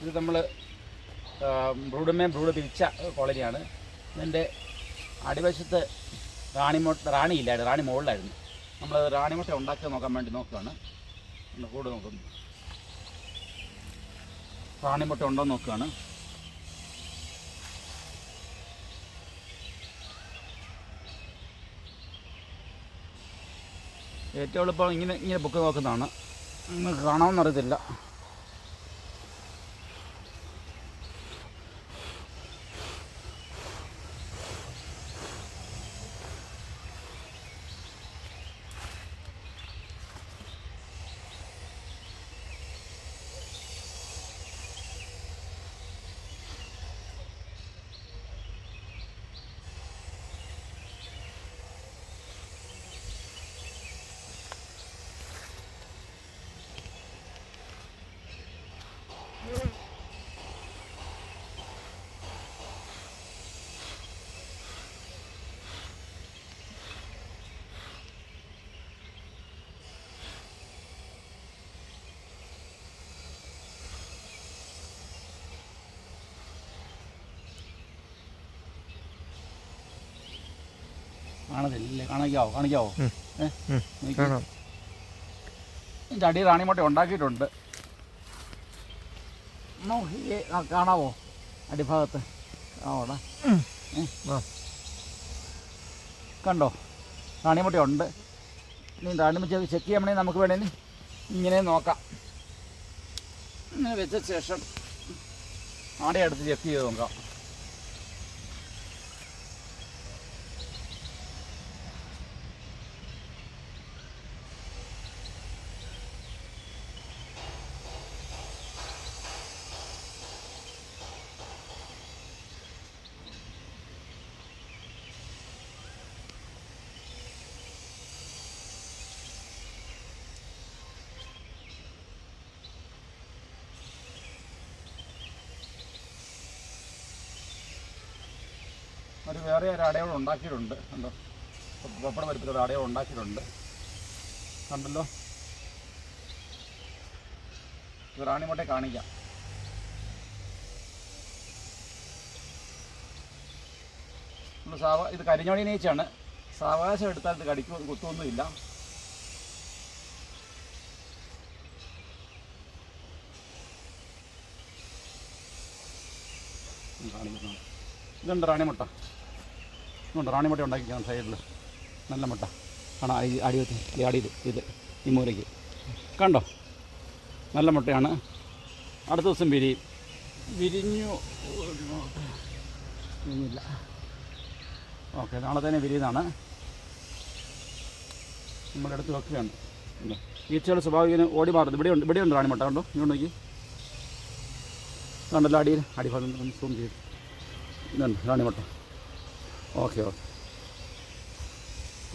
ഇത് നമ്മൾ ബ്രൂഡമ്മയും ബ്രൂഡ് പിരിച്ച കോളനിയാണ്. ഇതിന്റെ അടിവശത്ത് റാണിമോ റാണിയില്ലായിരുന്നു റാണി മുകളിലായിരുന്നു നമ്മൾ റാണിമുട്ട ഉണ്ടാക്കി നോക്കാൻ വേണ്ടി നോക്കുകയാണ് കൂട് നോക്കുന്നു. റാണിമുട്ട ഉണ്ടോ നോക്കുകയാണ് ഏറ്റവും എളുപ്പം ഇങ്ങനെ ഇങ്ങനെ ബുക്ക് നോക്കുന്നതാണ്. നിങ്ങൾക്ക് കാണാമെന്നറിയത്തില്ല കാണത്തില്ലേ. കാണിക്കാവോ? കാണിക്കാവോ? ഏഹ്. ഇതിന്റെ അടി റാണിമുട്ട ഉണ്ടാക്കിയിട്ടുണ്ട്. കാണാവോ? അടിഭാഗത്ത്. ആവോടാ. കണ്ടോ? റാണിമുട്ട ഉണ്ട്. ഇനി റാണിമുട്ട ചെക്ക് ചെയ്യണമെങ്കിൽ നമുക്ക് വേണമെങ്കിൽ ഇങ്ങനെ നോക്കാം. ഇങ്ങനെ വെച്ച ശേഷം ആടെ അടുത്ത് ചെക്ക് ചെയ്ത് നോക്കാം. ഒരു വേറെ ഒരു അടയാളം ഉണ്ടാക്കിയിട്ടുണ്ട്. കണ്ടോ? പപ്പട പരിപ്പത്തിലൊരു അടയാളം ഉണ്ടാക്കിയിട്ടുണ്ട്. കണ്ടല്ലോ? ഇത് റാണിമുട്ടെ കാണിക്കാം. സാവ ഇത് കരിഞ്ഞോടി നീച്ചാണ് സാവകാശം എടുത്താൽ ഇത് കടിക്കും കുത്തൊന്നുമില്ല ഇതുണ്ട് റാണിമുട്ട. ഇതുണ്ട് റാണിമുട്ട ഉണ്ടാക്കിക്കാൻ സൈഡിൽ. നല്ല മുട്ട. കാണാം ഈ അടി വെച്ച് ഈ അടിയിൽ ഇത് ഈ മൂലയ്ക്ക്. കണ്ടോ? നല്ല മുട്ടയാണ്. അടുത്ത ദിവസം വിരിയും വിരിഞ്ഞു. വിരിഞ്ഞില്ല. ഓക്കെ നാളെ തന്നെ വിരിയുന്നതാണ്. നമ്മുടെ അടുത്ത് വെക്കുകയാണ്. ഈച്ചയുടെ സ്വാഭാവികം ഓടി മാറുന്നത്. ഇവിടെ ഉണ്ട് ഇവിടെ ഉണ്ട് റാണിമുട്ട കണ്ടോ? ഇങ്ങോട്ട് നോക്കി. കണ്ടല്ലോ അടിയിൽ അടിഭാഗം സൂം ചെയ്ത്. ഇതുണ്ട് റാണിമുട്ട ഓക്കെ ഓക്കെ.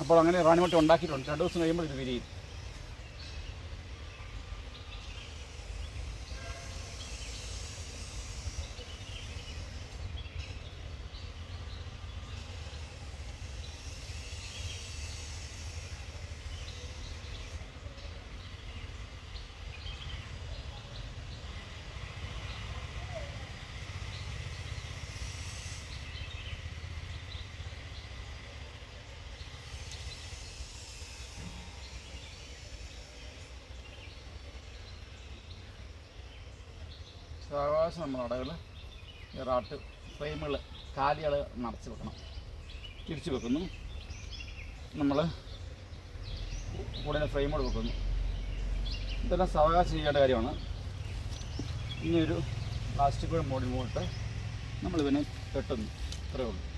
അപ്പോൾ അങ്ങനെ റാണിമുട്ട ഉണ്ടാക്കിയിട്ടുണ്ട്. രണ്ട് ദിവസം കഴിയുമ്പോൾ ഇത് വിരിയും. സാവകാശം നമ്മൾ അടകൾ ഈ ഫ്രെയിമുകൾ കാലികൾ നടച്ച് വെക്കണം. തിരിച്ച് വെക്കുന്നു. നമ്മൾ കൂടുതൽ ഫ്രെയിമുകൾ വെക്കുന്നു. ഇതെല്ലാം സാവകാശം ചെയ്യേണ്ട കാര്യമാണ്. ഇനിയൊരു പ്ലാസ്റ്റിക് മോഡിൽ പോയിട്ട് നമ്മളിതിനെ കെട്ടുന്നു. ഇത്രയേ ഉള്ളൂ.